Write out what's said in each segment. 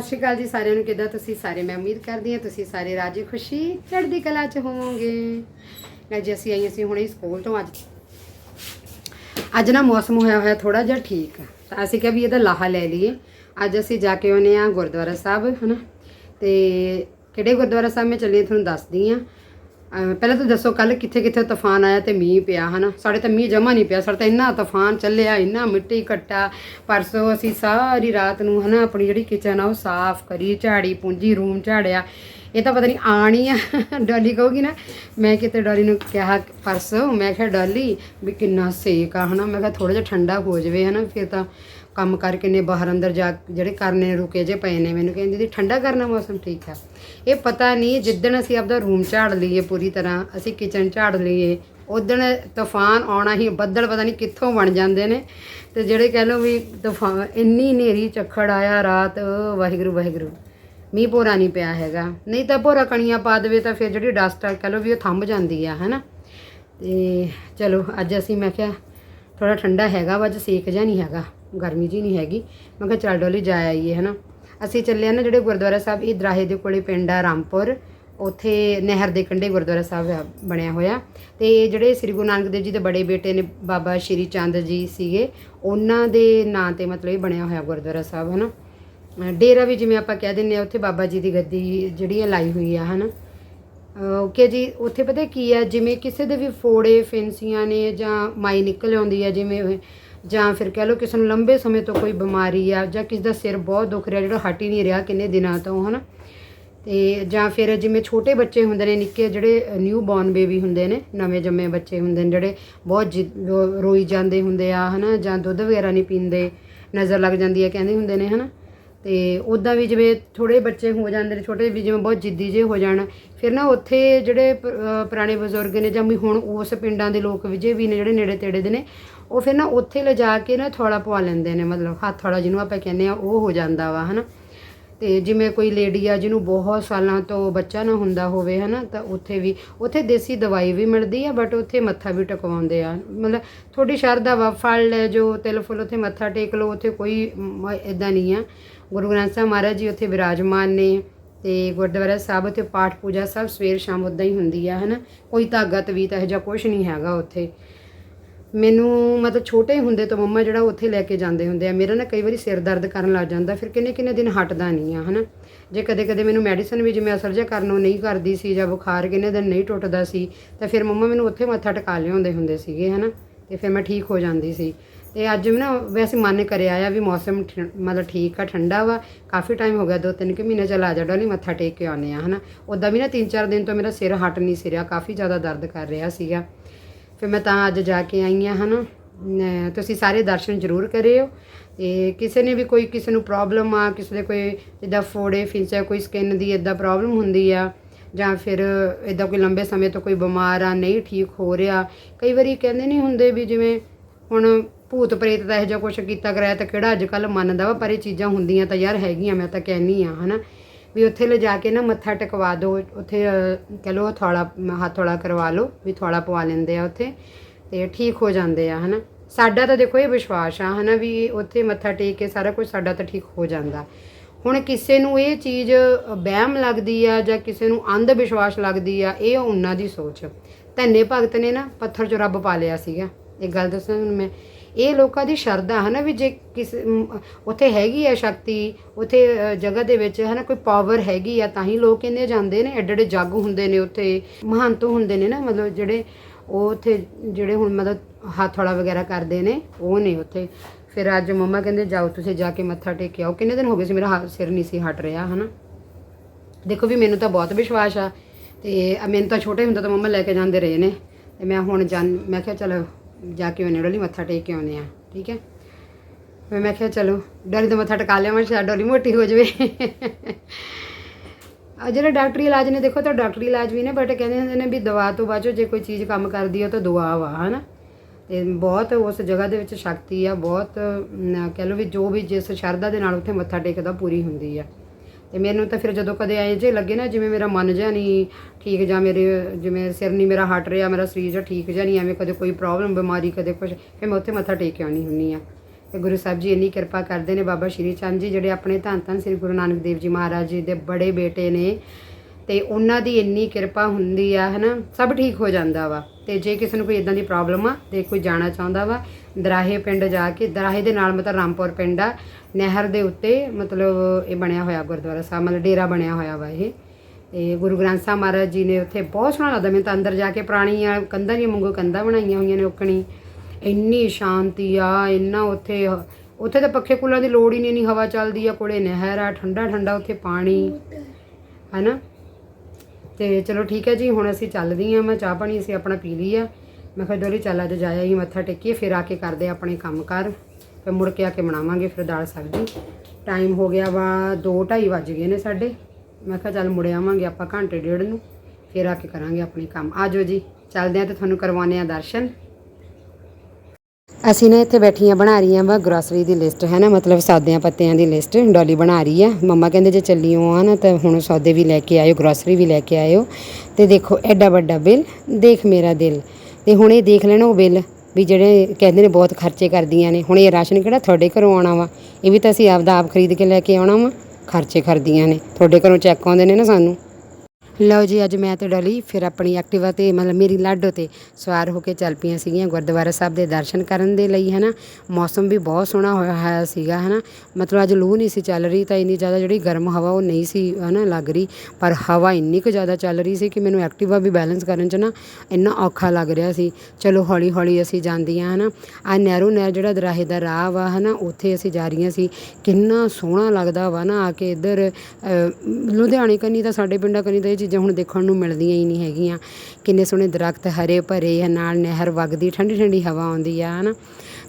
ਸਤਿ ਸ਼੍ਰੀ ਅਕਾਲ ਜੀ ਸਾਰਿਆਂ ਨੂੰ, ਕਿੱਦਾਂ ਤੁਸੀਂ ਸਾਰੇ? ਮੈਂ ਉਮੀਦ ਕਰਦੀ ਹਾਂ ਤੁਸੀਂ ਸਾਰੇ ਰਾਜੀ ਖੁਸ਼ੀ ਚੜ੍ਹਦੀ ਕਲਾ 'ਚ ਹੋਵੋਗੇ। ਅੱਜ ਅਸੀਂ ਆਈਆਂ ਸੀ ਹੁਣੇ ਸਕੂਲ ਤੋਂ, ਅੱਜ ਅੱਜ ਨਾ ਮੌਸਮ ਹੋਇਆ ਹੋਇਆ ਥੋੜਾ ਜਿਹਾ ਠੀਕ ਤਾਂ ਅਸੀਂ ਕਿਹਾ ਵੀ ਇਹਦਾ ਲਾਹਾ ਲੈ ਲਈਏ। ਅੱਜ ਅਸੀਂ ਜਾ ਕੇ ਆਉਨੇ ਆ ਗੁਰਦੁਆਰਾ ਸਾਹਿਬ, ਹਨਾ? ਤੇ ਕਿਹੜੇ ਗੁਰਦੁਆਰਾ ਸਾਹਿਬ ਮੈਂ ਚੱਲੀ ਤੁਹਾਨੂੰ ਦੱਸਦੀ ਆ ਪਹਿਲਾਂ ਤਾਂ ਦੱਸੋ ਕੱਲ ਕਿੱਥੇ ਕਿੱਥੇ ਤੂਫਾਨ ਆਇਆ ਤੇ ਮੀਂਹ ਪਿਆ, ਹਨਾ? ਸਾਡੇ ਤਾਂ ਮੀਂਹ ਜਮਾ ਨਹੀਂ ਪਿਆ, ਸਾਡੇ ਤਾਂ ਇੰਨਾ ਤੂਫਾਨ ਚੱਲਿਆ, ਇੰਨਾ ਮਿੱਟੀ ਕੱਟਾ। ਪਰਸੋਂ ਅਸੀਂ ਸਾਰੀ ਰਾਤ ਨੂੰ, ਹਨਾ, ਆਪਣੀ ਜਿਹੜੀ ਕਿਚਨ ਆ, ਉਹ ਸਾਫ਼ ਕਰੀ ਝਾੜੀ ਪੂੰਜੀ ਰੂਮ ਝਾੜਿਆ। ਇਹ ਤਾਂ ਪਤਾ ਨਹੀਂ ਆਣੀ ਆ। ਡਾਲੀ ਕਹੂਗੀ ਨਾ, ਮੈਂ ਕਿਤੇ ਡਾਲੀ ਨੂੰ ਕਿਹਾ, ਪਰਸੋਂ, ਮੈਂ ਕਿਹਾ, ਡਾਲੀ, ਵੀ ਕਿੰਨਾ ਸੇਕ ਆ ਹਨਾ। ਮੈਂ ਕਿਹਾ ਥੋੜਾ ਜਿਹਾ ਠੰਡਾ ਹੋ ਜਾਵੇ ਹਨਾ। ਫਿਰ ਤਾਂ ਕੰਮ ਕਰਕੇ ਨੇ ਬਾਹਰ ਅੰਦਰ ਜਾ ਜਿਹੜੇ ਕਰਨੇ ਰੁਕੇ ਜੇ ਪਏ ਨੇ, ਮੈਨੂੰ ਕਹਿੰਦੀ ਦੀ ਠੰਡਾ ਕਰਨਾ ਮੌਸਮ ਠੀਕ ਆ। ਇਹ ਪਤਾ ਨਹੀਂ, ਜਿੱਦਣ ਅਸੀਂ ਆਪਦਾ ਰੂਮ ਝਾੜ ਲਈਏ ਪੂਰੀ ਤਰ੍ਹਾਂ, ਅਸੀਂ ਕਿਚਨ ਝਾੜ ਲਈਏ ਉਦਣ ਤੂਫਾਨ ਆਉਣਾ ਹੀ ਬੱਦਲ ਪਤਾ ਨਹੀਂ ਕਿੱਥੋਂ ਬਣ ਜਾਂਦੇ ਨੇ। ਤੇ ਜਿਹੜੇ ਕਹਿ ਲਓ ਵੀ ਤੂਫਾਨ, ਇੰਨੀ ਹਨੇਰੀ, ਚੱਖੜ ਆਇਆ ਰਾਤ, ਵਾਹਿਗੁਰੂ ਵਾਹਿਗੁਰੂ। ਮੀਂਹ ਭੋਰਾ ਨਹੀਂ ਪਿਆ ਹੈਗਾ। ਨਹੀਂ ਤਾਂ ਭੋਰਾ ਕਣੀਆਂ ਪਾ ਦੇਵੇ ਤਾਂ ਫਿਰ ਜਿਹੜੀ ਡਸਟ ਆ, ਕਹਿ ਲਓ ਵੀ ਉਹ ਥੰਮ ਜਾਂਦੀ ਆ, ਹੈਨਾ? ਤੇ ਚਲੋ, ਅੱਜ ਅਸੀਂ ਮੈਂ ਕਿਹਾ ਥੋੜਾ ਠੰਡਾ ਹੈਗਾ ਵਾ, ਅੱਜ ਸੇਕ ਜਿਹਾ ਨਹੀਂ ਹੈਗਾ, ਗਰਮੀ ਜੀ ਨਹੀਂ ਹੈਗੀ। ਮੈਂ ਕਿਹਾ ਚੱਲ ਡੋਲੀ ਜਾ ਆਈਏ, ਹਨਾ? ਅਸੀਂ ਚੱਲੇ ਆ ਨਾ ਜਿਹੜੇ ਗੁਰਦੁਆਰਾ ਸਾਹਿਬ, ਇਹ ਦਰਾਹੇ ਦੇ ਕੋਲੇ ਪਿੰਡ ਆ ਰਾਮਪੁਰ। ਉੱਥੇ ਨਹਿਰ ਦੇ ਕੰਢੇ ਗੁਰਦੁਆਰਾ ਸਾਹਿਬ ਆ, ਬਣਿਆ ਹੋਇਆ। ਤੇ ਜਿਹੜੇ ਸ੍ਰੀ ਗੁਰੂ ਨਾਨਕ ਦੇਵ ਜੀ ਦੇ ਬੜੇ ਬੇਟੇ ਨੇ, ਬਾਬਾ ਸ਼੍ਰੀ ਚੰਦ ਜੀ ਸੀਗੇ, ਉਹਨਾਂ ਦੇ ਨਾਂ ਤੇ ਮਤਲਬ ਇਹ ਬਣਿਆ ਹੋਇਆ ਗੁਰਦੁਆਰਾ ਸਾਹਿਬ, ਹਨਾ? ਅਹ ਡੇਰਾ ਵੀ ਜਿਵੇਂ ਆਪਾਂ ਕਹਿ ਦਿੰਨੇ ਆ, ਉੱਥੇ ਬਾਬਾ ਜੀ ਦੀ ਗੱਦੀ ਜਿਹੜੀ ਹੈ ਲਾਈ ਹੋਈ ਆ, ਹਨਾ? ਓਕੇ ਜੀ, ਉੱਥੇ ਪਤਾ ਕੀ ਆ, ਜਿਵੇਂ ਕਿਸੇ ਦੇ ਵੀ ਫੋੜੇ, ਫੈਂਸੀਆਂ ਨੇ ਜਾਂ ਮਾਈ ਨਿਕਲ ਆਉਂਦੀ ਆ, ਜਿਵੇਂ ਜਾਂ ਫਿਰ ਕਹਿ ਲਓ ਕਿਸੇ ਨੂੰ ਲੰਬੇ ਸਮੇਂ ਤੋਂ ਕੋਈ ਬਿਮਾਰੀ ਆ, ਜਾਂ ਕਿਸੇ ਦਾ ਸਿਰ ਬਹੁਤ ਦੁਖ ਰਿਹਾ, ਜਿਹੜਾ ਹਟ ਹੀ ਨਹੀਂ ਰਿਹਾ ਕਿੰਨੇ ਦਿਨਾਂ ਤੋਂ, ਹਨਾ? ਤੇ ਜਾਂ ਫਿਰ ਜਿਵੇਂ ਛੋਟੇ ਬੱਚੇ ਹੁੰਦੇ ਨੇ, ਨਿੱਕੇ ਜਿਹੜੇ ਨਿਊ ਬੌਰਨ ਬੇਬੀ ਹੁੰਦੇ ਨੇ, ਨਵੇਂ ਜੰਮੇ ਬੱਚੇ ਹੁੰਦੇ ਨੇ, ਜਿਹੜੇ ਬਹੁਤ ਜਿ- ਰੋਈ ਜਾਂਦੇ ਹੁੰਦੇ ਆ, ਹਨਾ? ਜਾਂ ਦੁੱਧ ਵਗੈਰਾ ਨਹੀਂ ਪੀਂਦੇ, ਨਜ਼ਰ ਲੱਗ ਜਾਂਦੀ ਆ, ਕਹਿੰਦੇ ਹੁੰਦੇ ਨੇ, ਹਨਾ? ਤੇ ਉਦਾਂ ਵੀ ਜਿਵੇਂ ਥੋੜੇ ਬੱਚੇ ਹੋ ਜਾਂਦੇ ਨੇ ਛੋਟੇ ਵੀ ਜਿਵੇਂ ਬਹੁਤ ਜਿੱਦੀ ਜੇ ਹੋ ਜਾਣ, ਫਿਰ ਨਾ ਉੱਥੇ ਜਿਹੜੇ ਪੁਰਾਣੇ ਬਜ਼ੁਰਗ ਨੇ ਜਾਂ ਵੀ ਹੁਣ ਉਸ ਪਿੰਡਾਂ ਦੇ ਲੋਕ ਵਿਜੇ ਵੀ ਨੇ ਜਿਹੜੇ ਨੇੜੇ ਤੇੜੇ ਦੇ ਨੇ, ਉਹ ਫਿਰ ਨਾ ਉੱਥੇ ਲਿਜਾ ਕੇ ਨਾ ਥੋੜਾ ਪਵਾ ਲੈਂਦੇ ਨੇ, ਮਤਲਬ ਹੱਥ ਥੋੜਾ ਜਿਹਨੂੰ ਆਪਾਂ ਕਹਿੰਦੇ ਆ ਉਹ ਹੋ ਜਾਂਦਾ ਵਾ, ਹਨਾ। ਤੇ ਜਿਵੇਂ ਕੋਈ ਲੇਡੀ ਆ ਜਿਹਨੂੰ ਬਹੁਤ ਸਾਲਾਂ ਤੋਂ ਬੱਚਾ ਨਾ ਹੁੰਦਾ ਹੋਵੇ, ਹਨਾ, ਤਾਂ ਉੱਥੇ ਵੀ, ਉੱਥੇ ਦੇਸੀ ਦਵਾਈ ਵੀ ਮਿਲਦੀ ਆ ਬਟ ਉੱਥੇ ਮੱਥਾ ਵੀ ਟਕਵਾਉਂਦੇ ਆ। ਮਤਲਬ ਥੋੜੀ ਸ਼ਰਧਾ ਵਾ, ਫਲ ਲੈ ਜੋ, ਤਿਲ ਫੁੱਲ ਉੱਥੇ ਮੱਥਾ ਟੇਕ ਲਓ, ਉੱਥੇ ਕੋਈ ਇਦਾਂ ਨਹੀਂ ਆ। ਗੁਰੂ ਗ੍ਰੰਥ ਸਾਹਿਬ ਮਹਾਰਾਜ ਜੀ ਉੱਥੇ ਵਿਰਾਜਮਾਨ ਨੇ ਤੇ ਗੁਰਦੁਆਰਾ ਸਾਹਿਬ ਉੱਥੇ ਪਾਠ ਪੂਜਾ ਸਭ ਸਵੇਰ ਸ਼ਾਮ ਉਦਾਂ ਹੀ ਹੁੰਦੀ ਆ, ਹਨਾ। ਕੋਈ ਧਾਗਤ ਵੀ ਤਾਂ ਇਹੋ ਜਿਹਾ ਕੁਝ ਨਹੀਂ ਹੈਗਾ ਉੱਥੇ। ਮੈਨੂੰ ਮਤਲਬ ਛੋਟੇ ਹੁੰਦੇ ਤੋਂ ਮੰਮਾ ਜਿਹੜਾ ਉੱਥੇ ਲੈ ਕੇ ਜਾਂਦੇ ਹੁੰਦੇ ਆ, ਮੇਰਾ ਨਾ ਕਈ ਵਾਰੀ ਸਿਰ ਦਰਦ ਕਰਨ ਲੱਗ ਜਾਂਦਾ, ਫਿਰ ਕਿੰਨੇ ਕਿੰਨੇ ਦਿਨ ਹਟਦਾ ਨਹੀਂ ਆ, ਹਨਾ? ਜੇ ਕਦੇ ਕਦੇ ਮੈਨੂੰ ਮੈਡੀਸਨ ਵੀ ਜਿਵੇਂ ਅਸਰ ਜਿਹਾ ਕਰਨੋਂ ਨਹੀਂ ਕਰਦੀ ਸੀ ਜਾਂ ਬੁਖਾਰ ਕਿੰਨੇ ਦਿਨ ਨਹੀਂ ਟੁੱਟਦਾ ਸੀ, ਤਾਂ ਫਿਰ ਮੰਮਾ ਮੈਨੂੰ ਉੱਥੇ ਮੱਥਾ ਟਿਕਾ ਲਿਆਉਂਦੇ ਹੁੰਦੇ ਸੀਗੇ, ਹਨਾ? ਤੇ ਫਿਰ ਮੈਂ ਠੀਕ ਹੋ ਜਾਂਦੀ ਸੀ। ਤੇ ਅੱਜ ਵੀ ਨਾ ਵੈਸੇ ਮਨ ਕਰਿਆ ਆ ਵੀ ਮੌਸਮ ਠ- ਮਤਲਬ ਠੀਕ ਆ, ਠੰਡਾ ਵਾ, ਕਾਫੀ ਟਾਈਮ ਹੋ ਗਿਆ, ਦੋ ਤਿੰਨ ਕਿ ਮਹੀਨੇ ਚਲਾ ਜਾ ਡੋਲੀ ਮੱਥਾ ਟੇਕ ਕੇ ਆਉਂਦੇ ਆ, ਹਨਾ? ਉਦਾਂ ਵੀ ਨਾ ਤਿੰਨ ਚਾਰ ਦਿਨ ਤੋਂ ਮੇਰਾ ਸਿਰ ਹਟ ਨਹੀਂ ਸੀ ਰਿਹਾ, ਕਾਫੀ ਜ਼ਿਆਦਾ ਦਰਦ ਕਰ ਰਿਹਾ ਸੀਗਾ। ਫਿਰ ਮੈਂ ਤਾਂ ਅੱਜ ਜਾ ਕੇ ਆਈ ਹਾਂ, ਹਨਾ। ਨ- ਤੁਸੀਂ ਸਾਰੇ ਦਰਸ਼ਨ ਜ਼ਰੂਰ ਕਰਿਓ। ਤੇ ਕਿਸੇ ਨੇ ਵੀ ਕੋਈ, ਕਿਸੇ ਨੂੰ ਪ੍ਰੋਬਲਮ ਆ, ਕਿਸੇ ਦੇ ਕੋਈ ਜਿੱਦਾਂ ਫੋੜੇ ਫਿੰਚਾ, ਕੋਈ ਸਕਿਨ ਦੀ ਇਦਾਂ ਪ੍ਰੋਬਲਮ ਹੁੰਦੀ ਆ, ਜਾਂ ਫਿਰ ਇਦਾਂ ਕੋਈ ਲੰਬੇ ਸਮੇਂ ਤੋਂ ਕੋਈ ਬਿਮਾਰ ਆ, ਨਹੀਂ ਠੀਕ ਹੋ ਰਿਹਾ, ਕਈ ਵਾਰੀ ਕਹਿੰਦੇ ਨਹੀਂ ਹੁੰਦੇ ਵੀ ਜਿਵੇਂ ਹੁਣ ਭੂਤ ਪ੍ਰੇਤ ਦਾ ਇਹੋ ਜਿਹਾ ਕੁਝ ਕੀਤਾ ਕਰਾਇਆ ਤਾਂ ਕਿਹੜਾ ਅੱਜ ਕੱਲ ਮੰਨਦਾ ਵਾ, ਪਰ ਇਹ ਚੀਜ਼ਾਂ ਹੁੰਦੀਆਂ ਤਾਂ ਯਾਰ ਹੈਗੀਆਂ, ਮੈਂ ਤਾਂ ਕਹਿਨੀ ਆ ਹਨਾ। ਵੀ ਉੱਥੇ ਲਿਜਾ ਕੇ ਨਾ ਮੱਥਾ ਟਿਕਵਾ ਦਿਓ ਉੱਥੇ ਅਹ, ਕਹਿ ਲਓ ਥੋੜਾ ਹੱਥ ਥੋੜਾ ਕਰਵਾ ਲਓ ਵੀ ਥੌਲਾ ਪਵਾ ਲੈਂਦੇ ਆ ਉੱਥੇ ਤੇ ਠੀਕ ਹੋ ਜਾਂਦੇ ਆ ਹਨਾ। ਸਾਡਾ ਤਾਂ ਦੇਖੋ ਇਹ ਵਿਸ਼ਵਾਸ ਆ ਹਨਾ ਵੀ ਉੱਥੇ ਮੱਥਾ ਟੇਕ ਕੇ ਸਾਰਾ ਕੁਝ ਸਾਡਾ ਤਾਂ ਠੀਕ ਹੋ ਜਾਂਦਾ। ਹੁਣ ਕਿਸੇ ਨੂੰ ਇਹ ਚੀਜ਼ ਵਹਿਮ ਲੱਗਦੀ ਆ ਜਾਂ ਕਿਸੇ ਨੂੰ ਅੰਧ ਵਿਸ਼ਵਾਸ ਲੱਗਦੀ ਆ ਇਹ ਉਹਨਾਂ ਦੀ ਸੋਚ ਧੰਨੇ ਭਗਤ ਨੇ ਨਾ ਪੱਥਰ 'ਚ ਰੱਬ ਪਾ ਲਿਆ ਸੀਗਾ। ਇਹ ਗੱਲ ਦੱਸਾਂ ਹੁਣ ਮੈਂ ਇਹ ਲੋਕਾਂ ਦੀ ਸ਼ਰਧਾ ਹੈ ਨਾ ਵੀ ਜੇ ਕਿਸੇ ਉੱਥੇ ਹੈਗੀ ਆ ਸ਼ਕਤੀ, ਉੱਥੇ ਜਗ੍ਹਾ ਦੇ ਵਿੱਚ ਹੈ ਨਾ ਕੋਈ ਪਾਵਰ ਹੈਗੀ ਆ, ਤਾਂ ਹੀ ਲੋਕ ਇੰਨੇ ਜਾਂਦੇ ਨੇ ਐਡੇ ਐਡੇ ਜੱਗ ਹੁੰਦੇ ਨੇ ਉੱਥੇ, ਮਹੰਤ ਹੁੰਦੇ ਨੇ ਨਾ, ਮਤਲਬ ਜਿਹੜੇ ਉਹ ਉੱਥੇ, ਜਿਹੜੇ ਹੁਣ ਮਤਲਬ ਹੱਥ ਵਗੈਰਾ ਕਰਦੇ ਨੇ, ਉਹ ਨੇ ਉੱਥੇ। ਫਿਰ ਅੱਜ ਮੰਮਾ ਕਹਿੰਦੇ, ਜਾਓ ਤੁਸੀਂ ਜਾ ਕੇ ਮੱਥਾ ਟੇਕ ਆਓ। ਕਿੰਨੇ ਦਿਨ ਹੋ ਗਏ ਸੀ, ਮੇਰਾ ਹੱਥ- ਸਿਰ ਨਹੀਂ ਸੀ ਹਟ ਰਿਹਾ ਹਨਾ। ਦੇਖੋ ਵੀ ਮੈਨੂੰ ਤਾਂ ਬਹੁਤ ਵਿਸ਼ਵਾਸ ਆ, ਤੇ ਮੈਨੂੰ ਤਾਂ ਛੋਟੇ ਹੁੰਦੇ ਤਾਂ ਮੰਮਾ ਲੈ ਕੇ ਜਾਂਦੇ ਰਹੇ ਨੇ। ਤੇ ਮੈਂ ਹੁਣ ਜਾਣ ਮੈਂ ਕਿਹਾ ਚਲੋ ਜਾ ਕੇ ਉਹਨੇ ਡੋਲੀ ਮੱਥਾ ਟੇਕ ਕੇ ਆਉਂਦੇ ਆ, ਠੀਕ ਹੈ? ਫਿਰ ਮੈਂ ਕਿਹਾ ਚਲੋ, ਡੋਲੀ ਦਾ ਮੱਥਾ ਟਿਕਾ ਲਿਆ ਮੈਂ ਸ਼ਾਇਦ ਡੋਲੀ ਮੋਟੀ ਹੋ ਜਾਵੇ। ਆ ਜਿਹੜੇ ਡਾਕਟਰੀ ਇਲਾਜ ਨੇ, ਦੇਖੋ ਤਾਂ ਡਾਕਟਰੀ ਇਲਾਜ ਵੀ ਨੇ ਬਟ ਕਹਿੰਦੇ ਹੁੰਦੇ ਨੇ ਵੀ ਦਵਾ ਤੋਂ ਬਾਅਦ 'ਚੋਂ ਜੇ ਕੋਈ ਚੀਜ਼ ਕੰਮ ਕਰਦੀ ਹੈ ਤਾਂ ਦੁਆ ਵਾ, ਹਨਾ? ਤੇ ਬਹੁਤ ਉਸ ਜਗ੍ਹਾ ਦੇ ਵਿੱਚ ਸ਼ਕਤੀ ਆ, ਬਹੁਤ ਕਹਿ ਲਓ ਵੀ ਜੋ ਵੀ ਜਿਸ ਸ਼ਰਧਾ ਦੇ ਨਾਲ ਉੱਥੇ ਮੱਥਾ ਟੇਕਦਾ ਪੂਰੀ ਹੁੰਦੀ ਆ। ਤੇ ਮੈਨੂੰ ਤਾਂ ਫਿਰ ਜਦੋਂ ਕਦੇ ਐਂ ਜੇ ਲੱਗੇ ਨਾ ਜਿਵੇਂ ਮੇਰਾ ਮਨ ਜਿਹਾ ਨਹੀਂ ਠੀਕ ਜਾਂ ਮੇਰੇ ਜਿਵੇਂ ਸਿਰ ਨਹੀਂ ਮੇਰਾ ਹਟ ਰਿਹਾ, ਮੇਰਾ ਸਰੀਰ ਜਿਹਾ ਠੀਕ ਜਿਹਾ ਨਹੀਂ, ਐਵੇਂ ਕਦੇ ਕੋਈ ਪ੍ਰੋਬਲਮ ਬਿਮਾਰੀ, ਕਦੇ ਕੁਝ ਫਿਰ ਮੈਂ ਉੱਥੇ ਮੱਥਾ ਟੇਕ ਕੇ ਆਉਣੀ ਹੁੰਨੀ ਆ ਤੇ ਗੁਰੂ ਸਾਹਿਬ ਜੀ ਇੰਨੀ ਕਿਰਪਾ ਕਰਦੇ ਨੇ ਬਾਬਾ ਸ਼੍ਰੀ ਚੰਦ ਜੀ ਜਿਹੜੇ ਆਪਣੇ ਧੰਨ ਧੰਨ ਸ੍ਰੀ ਗੁਰੂ ਨਾਨਕ ਦੇਵ ਜੀ ਮਹਾਰਾਜ ਜੀ ਦੇ ਬੜੇ ਬੇਟੇ ਨੇ। ਤੇ ਉਹਨਾਂ ਦੀ ਇੰਨੀ ਕਿਰਪਾ ਹੁੰਦੀ ਆ, ਹਨਾ, ਸਭ ਠੀਕ ਹੋ ਜਾਂਦਾ ਵਾ। ਤੇ ਜੇ ਕਿਸੇ ਨੂੰ ਕੋਈ ਇਦਾਂ ਦੀ ਪ੍ਰੋਬਲਮ ਆ ਤੇ ਕੋਈ ਜਾਣਾ ਚਾਹੁੰਦਾ ਵਾ, ਦਰਾਹੇ ਪਿੰਡ ਜਾ ਕੇ, ਦਰਾਹੇ ਦੇ ਨਾਲ ਮਤਲਬ ਰਾਮਪੁਰ ਪਿੰਡ ਆ, ਨਹਿਰ ਦੇ ਉੱਤੇ ਮਤਲਬ ਇਹ ਬਣਿਆ ਹੋਇਆ ਗੁਰਦੁਆਰਾ ਸਾਹਿਬ, ਮਤਲਬ ਡੇਰਾ ਬਣਿਆ ਹੋਇਆ ਵਾ ਇਹ। ਤੇ ਗੁਰੂ ਗ੍ਰੰਥ ਸਾਹਿਬ ਮਹਾਰਾਜ ਜੀ ਨੇ ਉੱਥੇ ਬਹੁਤ ਸੋਹਣਾ ਲੱਗਦਾ, ਮੈਨੂੰ ਤਾਂ ਅੰਦਰ ਜਾ ਕੇ ਪੁਰਾਣੀਆਂ ਕੰਧਾਂ ਦੀਆਂ ਵਾਂਗੂ ਕੰਧਾਂ ਬਣਾਈਆਂ ਹੋਈਆਂ ਨੇ ਓਕਣੀ ਇੰਨੀ ਸ਼ਾਂਤੀ ਆ, ਇੰਨਾ ਉੱਥੇ ਉੱਥੇ ਤਾਂ ਪੱਖੇ ਕੂਲਰਾਂ ਦੀ ਲੋੜ ਹੀ ਨਹੀਂ ਹਵਾ ਚੱਲਦੀ ਆ, ਕੋਲੇ ਨਹਿਰ ਆ ਠੰਡਾ ਠੰਡਾ ਉੱਥੇ ਪਾਣੀ, ਹੈਨਾ। ਤੇ ਚਲੋ ਠੀਕ ਹੈ ਜੀ, ਹੁਣ ਅਸੀਂ ਚੱਲਦੀ ਹਾਂ, ਮੈਂ ਚਾਹ ਪਾਣੀ ਅਸੀਂ ਆਪਣਾ ਪੀ ਲਈ ਆ। ਮੈਂ ਕਿਹਾ ਡੋਲੀ ਚੱਲ ਅੱਜ ਜਾਇਆ ਹੀ ਮੱਥਾ ਟੇਕੀਏ, ਫਿਰ ਆ ਕੇ ਕਰਦੇ ਆ ਆਪਣੇ ਕੰਮਕਾਰ ਫਿਰ ਮੁੜ ਕੇ ਆ ਕੇ ਬਣਾਵਾਂਗੇ ਫਿਰ ਦਾਲ ਸਬਜ਼ੀ। ਟਾਈਮ ਹੋ ਗਿਆ ਵਾ 2:30 ਵੱਜ ਗਏ ਨੇ ਸਾਡੇ। ਮੈਂ ਕਿਹਾ ਚੱਲ ਮੁੜ ਆਵਾਂਗੇ ਆਪਾਂ ਘੰਟੇ ਡੇਢ ਨੂੰ, ਫਿਰ ਆ ਕੇ ਕਰਾਂਗੇ ਆਪਣੇ ਕੰਮ। ਆਜੋ ਜੀ, ਚੱਲਦੇ ਆ ਤੇ ਤੁਹਾਨੂੰ ਕਰਵਾਉਂਦੇ ਆ ਦਰਸ਼ਨ। ਅਸੀਂ ਨਾ ਇੱਥੇ ਬੈਠੀਆਂ ਬਣਾ ਰਹੀਆਂ ਵਾ ਗਰੋਸਰੀ ਦੀ ਲਿਸਟ ਹੈ ਨਾ? ਮਤਲਬ ਸੌਦਿਆਂ ਪੱਤਿਆਂ ਦੀ ਲਿਸਟ ਡੋਲੀ ਬਣਾ ਰਹੀ ਆ। ਮੰਮਾ ਕਹਿੰਦੇ ਜੇ ਚੱਲੀਓ ਆ ਨਾ ਤਾਂ ਹੁਣ ਸੌਦੇ ਵੀ ਲੈ ਕੇ ਆਇਓ ਗਰੋਸਰੀ ਵੀ ਲੈ ਕੇ ਆਇਓ। ਤੇ ਦੇਖੋ, ਐਡਾ ਵੱਡਾ ਬਿੱਲ, ਦੇਖ ਮੇਰਾ ਦਿਲ। ਤੇ ਹੁਣ ਇਹ ਦੇਖ ਲੈਣਾ ਉਹ ਬਿੱਲ ਵੀ ਜਿਹੜੇ ਕਹਿੰਦੇ ਨੇ ਬਹੁਤ ਖਰਚੇ ਕਰਦੀਆਂ ਨੇ। ਹੁਣ ਇਹ ਰਾਸ਼ਨ ਕਿਹੜਾ ਤੁਹਾਡੇ ਘਰੋਂ ਆਉਣਾ ਵਾ? ਇਹ ਵੀ ਤਾਂ ਅਸੀਂ ਆਪਦਾ ਆਪ ਖਰੀਦ ਕੇ ਲੈ ਕੇ ਆਉਣਾ ਵਾ। ਖਰਚੇ ਕਰਦੀਆਂ ਨੇ। ਤੁਹਾਡੇ ਘਰੋਂ ਚੈੱਕ ਆਉਂਦੇ ਨੇ ਨਾ ਸਾਨੂੰ। ਲਓ ਜੀ, ਅੱਜ ਮੈਂ ਤੇ ਡਲੀ ਫਿਰ ਆਪਣੀ ਐਕਟਿਵਾ ਤੇ ਮਤਲਬ ਮੇਰੀ ਲਾਡੋ ਤੇ ਸਵਾਰ ਹੋ ਕੇ ਚੱਲ ਪਈਆਂ ਸੀਗੀਆਂ ਗੁਰਦੁਆਰਾ ਸਾਹਿਬ ਦੇ ਦਰਸ਼ਨ ਕਰਨ ਦੇ ਲਈ, ਹਨਾ। ਮੌਸਮ ਵੀ ਬਹੁਤ ਸੋਹਣਾ ਹੋਇਆ ਹੋਇਆ ਸੀਗਾ, ਹਨਾ। ਮਤਲਬ ਅੱਜ ਲੂ ਨਹੀਂ ਸੀ ਚੱਲ ਰਹੀ ਤਾਂ ਇੰਨੀ ਜ਼ਿਆਦਾ ਜਿਹੜੀ ਗਰਮ ਹਵਾ ਉਹ ਨਹੀਂ ਸੀ, ਹਨਾ, ਲੱਗ ਰਹੀ। ਪਰ ਹਵਾ ਇੰਨੀ ਕੁ ਜ਼ਿਆਦਾ ਚੱਲ ਰਹੀ ਸੀ ਕਿ ਮੈਨੂੰ ਐਕਟਿਵਾ ਵੀ ਬੈਲੈਂਸ ਕਰਨ 'ਚ ਨਾ ਇੰਨਾ ਔਖਾ ਲੱਗ ਰਿਹਾ ਸੀ। ਚਲੋ ਹੌਲੀ ਹੌਲੀ ਅਸੀਂ ਜਾਂਦੀਆਂ, ਹਨਾ। ਆ ਨਹਿਰੂ ਨਹਿਰ ਜਿਹੜਾ ਦਰਾਹੇ ਦਾ ਰਾਹ ਵਾ, ਹਨਾ, ਉੱਥੇ ਅਸੀਂ ਜਾ ਰਹੀਆਂ ਸੀ। ਕਿੰਨਾ ਸੋਹਣਾ ਲੱਗਦਾ ਵਾ ਨਾ ਆ ਕੇ ਇੱਧਰ ਲੁਧਿਆਣੇ ਕੰਨੀ ਤਾਂ ਸਾਡੇ ਪਿੰਡਾਂ ਕੰਨੀ ਤਾਂ ਇਹ ਚੀਜ਼ਾਂ ਹੁਣ ਦੇਖਣ ਨੂੰ ਮਿਲਦੀਆਂ ਹੀ ਨਹੀਂ ਹੈਗੀਆਂ। ਕਿੰਨੇ ਸੋਹਣੇ ਦਰਖਤ ਹਰੇ ਭਰੇ ਆ, ਨਾਲ ਨਹਿਰ ਵਗਦੀ ਠੰਡੀ ਠੰਡੀ ਹਵਾ ਆਉਂਦੀ ਆ ਹਨਾ।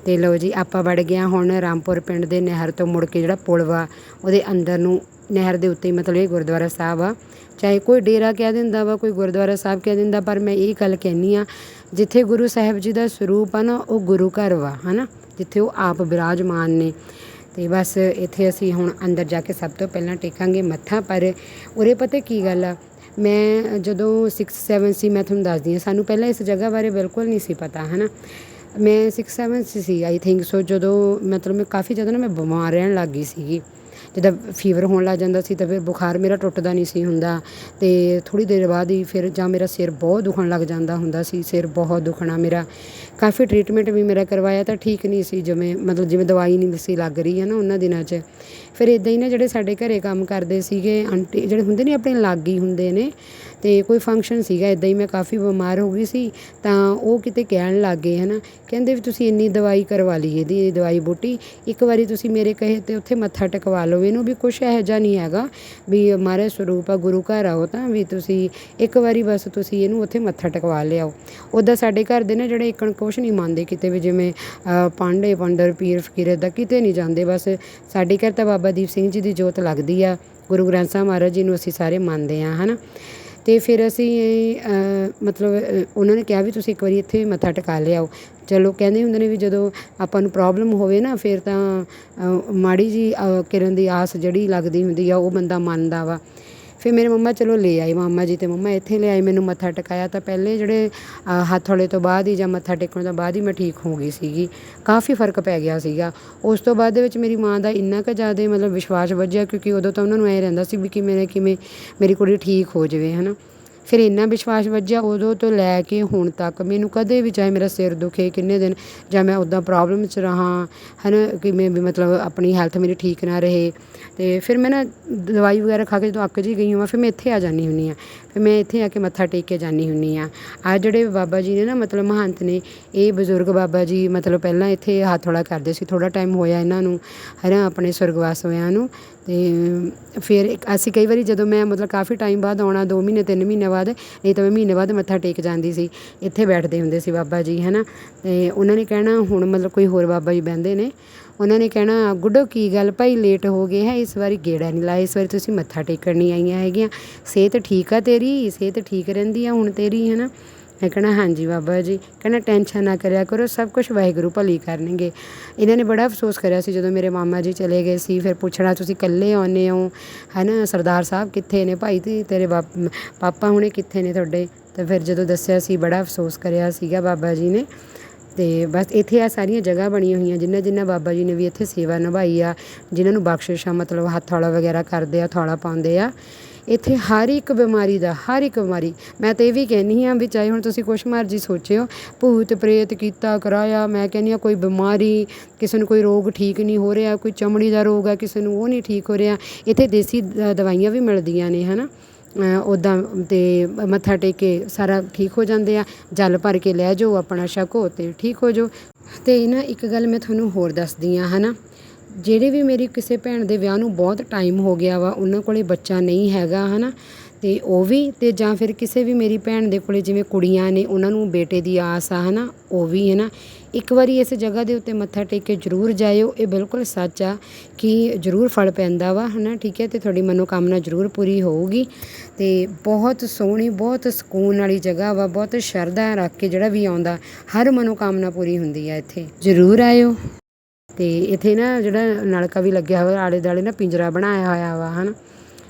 ਤੇ ਲਓ ਜੀ ਆਪਾਂ ਵੜ ਗਿਆ ਹੁਣ ਰਾਮਪੁਰ ਪਿੰਡ ਦੇ ਨਹਿਰ ਤੋਂ ਮੁੜ ਕੇ ਜਿਹੜਾ ਪੁਲ ਵਾ ਉਹਦੇ ਅੰਦਰ ਨੂੰ ਨਹਿਰ ਦੇ ਉੱਤੇ ਮਤਲਬ ਇਹ ਗੁਰਦੁਆਰਾ ਸਾਹਿਬ ਆ। ਚਾਹੇ ਕੋਈ ਡੇਰਾ ਕਹਿ ਦਿੰਦਾ ਵਾ ਕੋਈ ਗੁਰਦੁਆਰਾ ਸਾਹਿਬ ਕਹਿ ਦਿੰਦਾ ਪਰ ਮੈਂ ਇਹ ਗੱਲ ਕਹਿਨੀ ਆ ਜਿੱਥੇ ਗੁਰੂ ਸਾਹਿਬ ਜੀ ਦਾ ਸਰੂਪ ਆ ਨਾ ਉਹ ਗੁਰੂ ਘਰ ਵਾ ਹਨਾ। ਜਿੱਥੇ ਉਹ ਆਪ ਬਿਰਾਜਮਾਨ ਨੇ। ਤੇ ਬਸ ਇੱਥੇ ਅਸੀਂ ਹੁਣ ਅੰਦਰ ਜਾ ਕੇ ਸਭ ਤੋਂ ਪਹਿਲਾਂ ਟੇਕਾਂਗੇ ਮੱਥਾ ਪਰ ਉਰੇ ਪਤਾ ਕੀ ਗੱਲ ਆ ਮੈਂ ਜਦੋਂ 6 7 ਸੀ, ਮੈਂ ਤੁਹਾਨੂੰ ਦੱਸਦੀ ਹਾਂ, ਸਾਨੂੰ ਪਹਿਲਾਂ ਇਸ ਜਗ੍ਹਾ ਬਾਰੇ ਬਿਲਕੁਲ ਨਹੀਂ ਸੀ ਪਤਾ, ਹਨਾ? ਮੈਂ 6 7 'ਚ ਸੀ ਆਈ ਥਿੰਕ ਸੋ ਜਦੋਂ ਮਤਲਬ ਮੈਂ ਕਾਫੀ ਜਦੋਂ ਨਾ ਮੈਂ ਬਿਮਾਰ ਰਹਿਣ ਲੱਗ ਗਈ ਸੀਗੀ। ਜਦੋਂ ਫੀਵਰ ਹੋਣ ਲੱਗ ਜਾਂਦਾ ਸੀ ਤਾਂ ਫਿਰ ਬੁਖਾਰ ਮੇਰਾ ਟੁੱਟਦਾ ਨਹੀਂ ਸੀ ਹੁੰਦਾ ਅਤੇ ਥੋੜ੍ਹੀ ਦੇਰ ਬਾਅਦ ਹੀ ਫਿਰ ਜਾਂ ਮੇਰਾ ਸਿਰ ਬਹੁਤ ਦੁਖਣ ਲੱਗ ਜਾਂਦਾ ਹੁੰਦਾ ਸੀ, ਸਿਰ ਬਹੁਤ ਦੁਖਣਾ ਮੇਰਾ। ਕਾਫੀ ਟਰੀਟਮੈਂਟ ਵੀ ਮੇਰਾ ਕਰਵਾਇਆ ਤਾਂ ਠੀਕ ਨਹੀਂ ਸੀ ਜਿਵੇਂ, ਮਤਲਬ ਜਿਵੇਂ ਦਵਾਈ ਨਹੀਂ ਸੀ ਲੱਗ ਰਹੀ ਹੈ ਨਾ ਉਹਨਾਂ ਦਿਨਾਂ 'ਚ। ਫਿਰ ਇੱਦਾਂ ਹੀ ਨਾ ਜਿਹੜੇ ਸਾਡੇ ਘਰੇ ਕੰਮ ਕਰਦੇ ਸੀਗੇ, ਆਂਟੀ ਜਿਹੜੇ ਹੁੰਦੇ ਨੇ ਆਪਣੇ ਲਾਗੀ ਹੁੰਦੇ ਨੇ ਅਤੇ ਕੋਈ ਫੰਕਸ਼ਨ ਸੀਗਾ ਇੱਦਾਂ ਹੀ ਮੈਂ ਕਾਫੀ ਬਿਮਾਰ ਹੋ ਗਈ ਸੀ, ਤਾਂ ਉਹ ਕਿਤੇ ਕਹਿਣ ਲੱਗ ਗਏ ਹੈ ਨਾ ਕਹਿੰਦੇ ਵੀ ਤੁਸੀਂ ਇੰਨੀ ਦਵਾਈ ਕਰਵਾ ਲਈ ਇਹਦੀ ਦਵਾਈ ਬੂਟੀ। ਇੱਕ ਵਾਰੀ ਤੁਸੀਂ ਮੇਰੇ ਕਹੇ ਤੇ ਉੱਥੇ ਮੱਥਾ ਟਕਵਾ ਲਓ, ਇਹਨੂੰ ਵੀ ਕੁਛ ਇਹੋ ਜਿਹਾ ਨਹੀਂ ਹੈਗਾ ਵੀ ਮਾਰੇ ਸਰੂਪ ਆ, ਗੁਰੂ ਘਰ ਆਓ ਤਾਂ ਵੀ ਤੁਸੀਂ ਇੱਕ ਵਾਰੀ ਬਸ ਤੁਸੀਂ ਇਹਨੂੰ ਉੱਥੇ ਮੱਥਾ ਟਕਵਾ ਲਿਆਓ। ਉੱਦਾਂ ਸਾਡੇ ਘਰ ਦੇ ਨੇ ਜਿਹੜੇ ਇੱਕਣ ਕੁਛ ਨਹੀਂ ਮੰਨਦੇ ਕਿਤੇ ਵੀ ਜਿਵੇਂ ਪਾਂਡੇ ਪੰਡਰ ਪੀਰ, ਫਕੀਰ ਦਾ ਕਿਤੇ ਨਹੀਂ ਜਾਂਦੇ, ਬਸ ਸਾਡੇ ਘਰ ਤਾਂ ਬਾਬਾ ਦੀਪ ਸਿੰਘ ਜੀ ਦੀ ਜੋਤ ਲੱਗਦੀ ਆ। ਗੁਰੂ ਗ੍ਰੰਥ ਸਾਹਿਬ ਮਹਾਰਾਜ ਜੀ ਨੂੰ ਅਸੀਂ ਸਾਰੇ ਮੰਨਦੇ ਆ, ਹਨਾ। ਅਤੇ ਫਿਰ ਅਸੀਂ ਮਤਲਬ ਉਹਨਾਂ ਨੇ ਕਿਹਾ ਵੀ ਤੁਸੀਂ ਇੱਕ ਵਾਰੀ ਇੱਥੇ ਮੱਥਾ ਟਿਕਾ ਲਿਆਓ ਚਲੋ, ਕਹਿੰਦੇ ਹੁੰਦੇ ਨੇ ਵੀ ਜਦੋਂ ਆਪਾਂ ਨੂੰ ਪ੍ਰੋਬਲਮ ਹੋਵੇ ਨਾ, ਫਿਰ ਤਾਂ ਮਾੜੀ ਜਿਹੀ ਕਿਰਨ ਦੀ ਆਸ ਜਿਹੜੀ ਲੱਗਦੀ ਹੁੰਦੀ ਆ, ਉਹ ਬੰਦਾ ਮੰਨਦਾ ਵਾ। ਫਿਰ ਮੇਰੇ ਮੰਮਾ ਚਲੋ ਲੈ ਆਏ ਮਾਮਾ ਜੀ ਤੇ ਮੰਮਾ ਇੱਥੇ ਲੈ ਆਏ ਮੈਨੂੰ ਮੱਥਾ ਟਿਕਾਇਆ ਤਾਂ ਪਹਿਲੇ ਜਿਹੜੇ ਅ, ਹੱਥ ਹੌਲੇ ਤੋਂ ਬਾਅਦ ਹੀ ਜਾਂ ਮੱਥਾ ਟੇਕਣ ਤੋਂ ਬਾਅਦ ਹੀ ਮੈਂ ਠੀਕ ਹੋ ਗਈ ਸੀਗੀ ਕਾਫੀ ਫ਼ਰਕ ਪੈ ਗਿਆ ਸੀਗਾ। ਉਸ ਤੋਂ ਬਾਅਦ ਦੇ ਵਿੱਚ ਮੇਰੀ ਮਾਂ ਦਾ ਇੰਨਾ ਕੁ ਜ਼ਿਆਦਾ ਮਤਲਬ ਵਿਸ਼ਵਾਸ ਵੱਜਿਆ ਕਿਉਂਕਿ ਉਦੋਂ ਤਾਂ ਉਹਨਾਂ ਨੂੰ ਐ ਰਹਿੰਦਾ ਸੀ ਵੀ ਕਿ ਮੇਰੇ ਕਿਵੇਂ ਮੇਰੀ ਕੁੜੀ ਠੀਕ ਹੋ ਜਾਵੇ ਹਨਾ। ਫਿਰ ਇੰਨਾ ਵਿਸ਼ਵਾਸ ਵੱਜਿਆ ਉਦੋਂ ਤੋਂ ਲੈ ਕੇ ਹੁਣ ਤੱਕ ਮੈਨੂੰ ਕਦੇ ਵੀ ਚਾਹੇ ਮੇਰਾ ਸਿਰ ਦੁਖੇ ਕਿੰਨੇ ਦਿਨ ਜਾਂ ਮੈਂ ਉਦਾਂ ਪ੍ਰੋਬਲਮ 'ਚ ਰਹਾ ਹਨਾ ਕਿਵੇਂ ਵੀ ਮਤਲਬ ਆਪਣੀ ਹੈਲਥ ਮੇਰੀ ਠੀਕ ਨਾ ਰਹੇ ਅਤੇ ਫਿਰ ਮੈਂ ਨਾ ਦਵਾਈ ਵਗੈਰਾ ਖਾ ਕੇ ਜਦੋਂ ਅੱਕ ਜੀ ਗਈ ਹਾਂ, ਫਿਰ ਮੈਂ ਇੱਥੇ ਆ ਜਾਂਦੀ ਹੁੰਦੀ ਹਾਂ। ਫਿਰ ਮੈਂ ਇੱਥੇ ਆ ਕੇ ਮੱਥਾ ਟੇਕ ਕੇ ਜਾਂਦੀ ਹੁੰਨੀ ਆ ਆ ਜਿਹੜੇ ਬਾਬਾ ਜੀ ਨੇ ਨਾ, ਮਤਲਬ ਮਹੰਤ ਨੇ, ਇਹ ਬਜ਼ੁਰਗ ਬਾਬਾ ਜੀ ਮਤਲਬ ਪਹਿਲਾਂ ਇੱਥੇ ਹੱਥ ਕਰਦੇ ਸੀ ਥੋੜਾ ਟਾਈਮ ਹੋਇਆ ਇਹਨਾਂ ਨੂੰ, ਹਨਾ, ਆਪਣੇ ਸੁਰਗਵਾਸ ਹੋਇਆਂ ਨੂੰ। ਤੇ ਫਿਰ ਅਸੀਂ ਕਈ ਵਾਰੀ ਜਦੋਂ ਮੈਂ ਮਤਲਬ ਕਾਫੀ ਟਾਈਮ ਬਾਅਦ ਆਉਣਾ 2 ਮਹੀਨੇ 3 ਮਹੀਨੇ ਬਾਅਦ, ਨਹੀਂ ਤਾਂ ਮੈਂ ਮਹੀਨੇ ਬਾਅਦ ਮੱਥਾ ਟੇਕ ਜਾਂਦੀ ਸੀ, ਇੱਥੇ ਬੈਠਦੇ ਹੁੰਦੇ ਸੀ ਬਾਬਾ ਜੀ, ਹਨਾ। ਤੇ ਉਹਨਾਂ ਨੇ ਕਹਿਣਾ, ਹੁਣ ਮਤਲਬ ਕੋਈ ਹੋਰ ਬਾਬਾ ਜੀ ਬਹਿੰਦੇ ਨੇ। ਉਹਨਾਂ ਨੇ ਕਹਿਣਾ, ਗੁੱਡੋ ਕੀ ਗੱਲ ਭਾਈ ਲੇਟ ਹੋ ਗਏ ਹੈ, ਇਸ ਵਾਰੀ ਗੇੜਾ ਨਹੀਂ ਲਾਇਆ, ਇਸ ਵਾਰੀ ਤੁਸੀਂ ਮੱਥਾ ਟੇਕਣ ਨਹੀਂ ਆਈਆਂ ਹੈਗੀਆਂ। ਸਿਹਤ ਠੀਕ ਆ ਤੇਰੀ ਸਿਹਤ ਠੀਕ ਰਹਿੰਦੀ ਆ, ਹੁਣ ਤੇਰੀ ਹੈ ਨਾ ਮੈਂ ਕਹਿਣਾ, ਹਾਂਜੀ ਬਾਬਾ ਜੀ। ਕਹਿੰਦਾ ਟੈਨਸ਼ਨ ਨਾ ਕਰਿਆ ਕਰੋ, ਸਭ ਕੁਝ ਵਾਹਿਗੁਰੂ ਭਲੀ ਕਰਨਗੇ। ਇਹਨਾਂ ਨੇ ਬੜਾ ਅਫਸੋਸ ਕਰਿਆ ਸੀ ਜਦੋਂ ਮੇਰੇ ਮਾਮਾ ਜੀ ਚਲੇ ਗਏ ਸੀ। ਫਿਰ ਪੁੱਛਣਾ, ਤੁਸੀਂ ਇਕੱਲੇ ਆਉਂਦੇ ਹੋ? ਹੈਨਾ, ਸਰਦਾਰ ਸਾਹਿਬ ਕਿੱਥੇ ਨੇ? ਭਾਈ ਤੇ ਤੇਰੇ ਬਾਪ, ਪਾਪਾ ਹੁਣੇ ਕਿੱਥੇ ਨੇ ਤੁਹਾਡੇ? ਤਾਂ ਫਿਰ ਜਦੋਂ ਦੱਸਿਆ ਸੀ, ਬੜਾ ਅਫਸੋਸ ਕਰਿਆ ਸੀਗਾ ਬਾਬਾ ਜੀ ਨੇ। ਤੇ ਬਸ ਇੱਥੇ ਆ ਸਾਰੀਆਂ ਜਗ੍ਹਾ ਬਣੀਆਂ ਹੋਈਆਂ, ਜਿੰਨਾ ਜਿੰਨਾ ਬਾਬਾ ਜੀ ਨੇ ਵੀ ਇੱਥੇ ਸੇਵਾ ਨਿਭਾਈ ਆ, ਜਿਨ੍ਹਾਂ ਨੂੰ ਬਖਸ਼ਿਸ਼ ਆ, ਮਤਲਬ ਹੱਥ ਵਾਲਾ ਵਗੈਰਾ ਕਰਦੇ ਆ, ਥੌਲਾ ਪਾਉਂਦੇ ਆ। ਇੱਥੇ ਹਰ ਇੱਕ ਬਿਮਾਰੀ ਦਾ, ਹਰ ਇੱਕ ਬਿਮਾਰੀ। ਮੈਂ ਤਾਂ ਇਹ ਵੀ ਕਹਿੰਦੀ ਹਾਂ ਵੀ ਚਾਹੇ ਹੁਣ ਤੁਸੀਂ ਕੁਛ ਮਰਜ਼ੀ ਸੋਚਿਓ, ਭੂਤ ਪ੍ਰੇਤ ਕੀਤਾ, ਕਰਾਇਆ, ਮੈਂ ਕਹਿੰਦੀ ਹਾਂ ਕੋਈ ਬਿਮਾਰੀ, ਕਿਸੇ ਨੂੰ ਕੋਈ ਰੋਗ ਠੀਕ ਨਹੀਂ ਹੋ ਰਿਹਾ, ਕੋਈ ਚਮੜੀ ਦਾ ਰੋਗ ਆ, ਕਿਸੇ ਨੂੰ ਉਹ ਨਹੀਂ ਠੀਕ ਹੋ ਰਿਹਾ, ਇੱਥੇ ਦੇਸੀ ਦਵਾਈਆਂ ਵੀ ਮਿਲਦੀਆਂ ਨੇ, ਹਨਾ? ਉੱਦਾਂ ਤੇ ਮੱਥਾ ਟੇਕ ਕੇ ਸਾਰਾ ਠੀਕ ਹੋ ਜਾਂਦੇ ਆ, ਜਲ ਭਰ ਕੇ ਲੈ ਜਾਓ ਆਪਣਾ ਛਕੋ ਤੇ ਠੀਕ ਹੋ ਜਾਓ। ਤੇ ਨਾ ਇੱਕ ਗੱਲ ਮੈਂ ਤੁਹਾਨੂੰ ਹੋਰ ਦੱਸਦੀ ਆ ਹਨਾ? ਜਿਹੜੇ ਵੀ ਮੇਰੀ ਕਿਸੇ ਭੈਣ ਦੇ ਵਿਆਹ ਨੂੰ ਬਹੁਤ ਟਾਈਮ ਹੋ ਗਿਆ ਵਾ, ਉਹਨਾਂ ਕੋਲੇ ਬੱਚਾ ਨਹੀਂ ਹੈਗਾ ਹੈ ਨਾ ਅਤੇ ਉਹ ਵੀ ਅਤੇ ਜਾਂ ਫਿਰ ਕਿਸੇ ਵੀ ਮੇਰੀ ਭੈਣ ਦੇ ਕੋਲੇ ਜਿਵੇਂ ਕੁੜੀਆਂ ਨੇ, ਉਹਨਾਂ ਨੂੰ ਬੇਟੇ ਦੀ ਆਸ ਆ ਹੈ ਨਾ ਉਹ ਵੀ ਹੈ ਨਾ ਇੱਕ ਵਾਰੀ ਇਸ ਜਗ੍ਹਾ ਦੇ ਉੱਤੇ ਮੱਥਾ ਟੇਕ ਕੇ ਜ਼ਰੂਰ ਜਾਇਓ, ਇਹ ਬਿਲਕੁਲ ਸੱਚ ਆ ਕਿ ਜ਼ਰੂਰ ਫਲ ਪੈਂਦਾ ਵਾ ਹੈ ਨਾ ਠੀਕ ਹੈ? ਅਤੇ ਤੁਹਾਡੀ ਮਨੋਕਾਮਨਾ ਜ਼ਰੂਰ ਪੂਰੀ ਹੋਊਗੀ। ਅਤੇ ਬਹੁਤ ਸੋਹਣੀ, ਬਹੁਤ ਸਕੂਨ ਵਾਲੀ ਜਗ੍ਹਾ ਵਾ, ਬਹੁਤ ਸ਼ਰਧਾ ਰੱਖ ਕੇ ਜਿਹੜਾ ਵੀ ਆਉਂਦਾ, ਹਰ ਮਨੋਕਾਮਨਾ ਪੂਰੀ ਹੁੰਦੀ ਆ ਇੱਥੇ। ਜ਼ਰੂਰ ਆਇਓ। ਅਤੇ ਇੱਥੇ ਨਾ ਜਿਹੜਾ ਨਲਕਾ ਵੀ ਲੱਗਿਆ ਹੋਇਆ, ਆਲੇ ਦੁਆਲੇ ਨਾ ਪਿੰਜਰਾ ਬਣਾਇਆ ਹੋਇਆ ਵਾ ਹੈ ਨਾ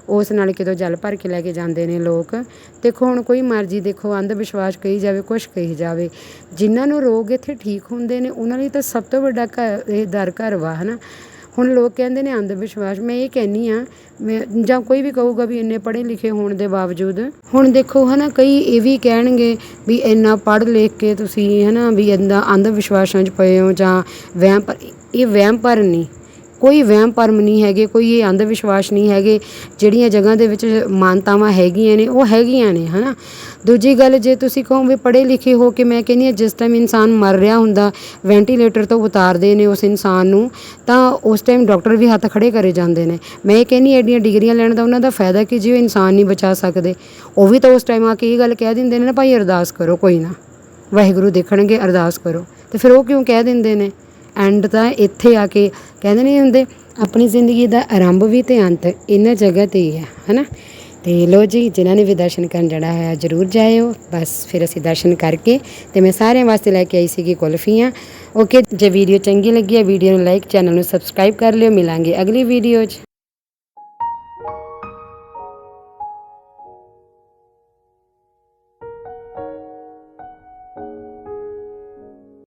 ਉਸ ਨਲਕੇ ਤੋਂ ਜਲ ਭਰ ਕੇ ਲੈ ਕੇ ਜਾਂਦੇ ਨੇ ਲੋਕ। ਦੇਖੋ, ਹੁਣ ਕੋਈ ਮਰਜ਼ੀ ਦੇਖੋ ਅੰਧ ਵਿਸ਼ਵਾਸ ਕਹੀ ਜਾਵੇ, ਕੁਛ ਕਹੀ ਜਾਵੇ। ਜਿਨ੍ਹਾਂ ਨੂੰ ਰੋਗ ਇੱਥੇ ਠੀਕ ਹੁੰਦੇ ਨੇ, ਉਹਨਾਂ ਲਈ ਤਾਂ ਸਭ ਤੋਂ ਵੱਡਾ ਘਰ ਇਹ ਦਰ ਘਰ ਵਾ ਹੈ ਨਾ ਹੁਣ ਲੋਕ ਕਹਿੰਦੇ ਨੇ ਅੰਧ ਵਿਸ਼ਵਾਸ ਮੈਂ ਇਹ ਕਹਿੰਨੀ ਆ ਮੈਂ ਜਾਂ ਕੋਈ ਵੀ ਕਹੂਗਾ ਵੀ ਇੰਨੇ ਪੜ੍ਹੇ ਲਿਖੇ ਹੋਣ ਦੇ ਬਾਵਜੂਦ, ਹੁਣ ਦੇਖੋ, ਹਨਾ, ਕਈ ਇਹ ਵੀ ਕਹਿਣਗੇ ਵੀ ਇੰਨਾ ਪੜ੍ਹ ਲਿਖ ਕੇ ਤੁਸੀਂ, ਹਨਾ, ਵੀ ਇੰਦਾ ਅੰਧ ਵਿਸ਼ਵਾਸਾਂ 'ਚ ਪਏ ਹੋ ਜਾਂ ਵਹਿਮ ਪਰ ਇਹ ਵਹਿਮ ਭਰਮ ਨਹੀਂ। ਕੋਈ ਵਹਿਮ ਭਰਮ ਨਹੀਂ ਹੈਗੇ, ਕੋਈ ਇਹ ਅੰਧ ਵਿਸ਼ਵਾਸ ਨਹੀਂ ਹੈਗੇ, ਜਿਹੜੀਆਂ ਜਗ੍ਹਾ ਦੇ ਵਿੱਚ ਮਾਨਤਾਵਾਂ ਹੈਗੀਆਂ ਨੇ, ਉਹ ਹੈਗੀਆਂ ਨੇ, ਹਨਾ? ਦੂਜੀ ਗੱਲ, ਜੇ ਤੁਸੀਂ ਕਹੋ ਵੀ ਪੜ੍ਹੇ ਲਿਖੇ ਹੋ ਕੇ ਮੈਂ ਕਹਿੰਦੀ ਹਾਂ ਜਿਸ ਟਾਈਮ ਇਨਸਾਨ ਮਰ ਰਿਹਾ ਹੁੰਦਾ ਵੈਂਟੀਲੇਟਰ ਤੋਂ ਉਤਾਰਦੇ ਨੇ ਉਸ ਇਨਸਾਨ ਨੂੰ, ਤਾਂ ਉਸ ਟਾਈਮ ਡਾਕਟਰ ਵੀ ਹੱਥ ਖੜੇ ਕਰੇ ਜਾਂਦੇ ਨੇ। ਮੈਂ ਇਹ ਕਹਿੰਦੀ ਐਡੀਆਂ ਡਿਗਰੀਆਂ ਲੈਣ ਦਾ ਉਹਨਾਂ ਦਾ ਫਾਇਦਾ ਕਿ ਜੇ ਉਹ ਇਨਸਾਨ ਨਹੀਂ ਬਚਾ ਸਕਦੇ। ਉਹ ਵੀ ਤਾਂ ਉਸ ਟਾਈਮ ਆ ਕੇ ਇਹ ਗੱਲ ਕਹਿ ਦਿੰਦੇ ਨੇ ਨਾ, ਭਾਈ ਅਰਦਾਸ ਕਰੋ, ਕੋਈ ਨਾ। ਵਾਹਿਗੁਰੂ ਦੇਖਣਗੇ, ਅਰਦਾਸ ਕਰੋ। ਤੇ ਫਿਰ ਉਹ ਕਿਉਂ ਕਹਿ ਦਿੰਦੇ ਨੇ? ਐਂਡ ਤਾਂ ਇੱਥੇ ਆ ਕੇ ਕਹਿੰਦੇ ਨਹੀਂ ਹੁੰਦੇ, ਆਪਣੀ ਜ਼ਿੰਦਗੀ ਦਾ ਆਰੰਭ ਵੀ ਤੇ ਅੰਤ ਇਹਨਾਂ ਜਗ੍ਹਾ ਤੇ ਹੀ ਹੈ, ਹਨਾ? ਤੇ ਲੋ ਜੀ, ਜਿਨ੍ਹਾਂ ਨੇ ਵੀ ਦਰਸ਼ਨ ਕਰਨ ਜਾਣਾ ਹੈ ਜਰੂਰ ਜਾਇਓ। ਬਸ ਫਿਰ ਅਸੀਂ ਦਰਸ਼ਨ ਕਰਕੇ ਤੇ ਮੈਂ ਸਾਰਿਆਂ ਵਾਸਤੇ ਲੈ ਕੇ ਆਈ ਸੀਗੀ ਕੁਲਫੀਆਂ। ਓਕੇ ਜੇ ਵੀਡੀਓ ਚੰਗੀ ਲੱਗੀ ਹੈ, ਵੀਡੀਓ ਨੂੰ ਲਾਈਕ ਚੈਨਲ ਨੂੰ ਸਬਸਕ੍ਰਾਈਬ ਕਰ ਲਿਓ। ਮਿਲਾਂਗੇ ਅਗਲੀ ਵੀਡੀਓ 'ਚ।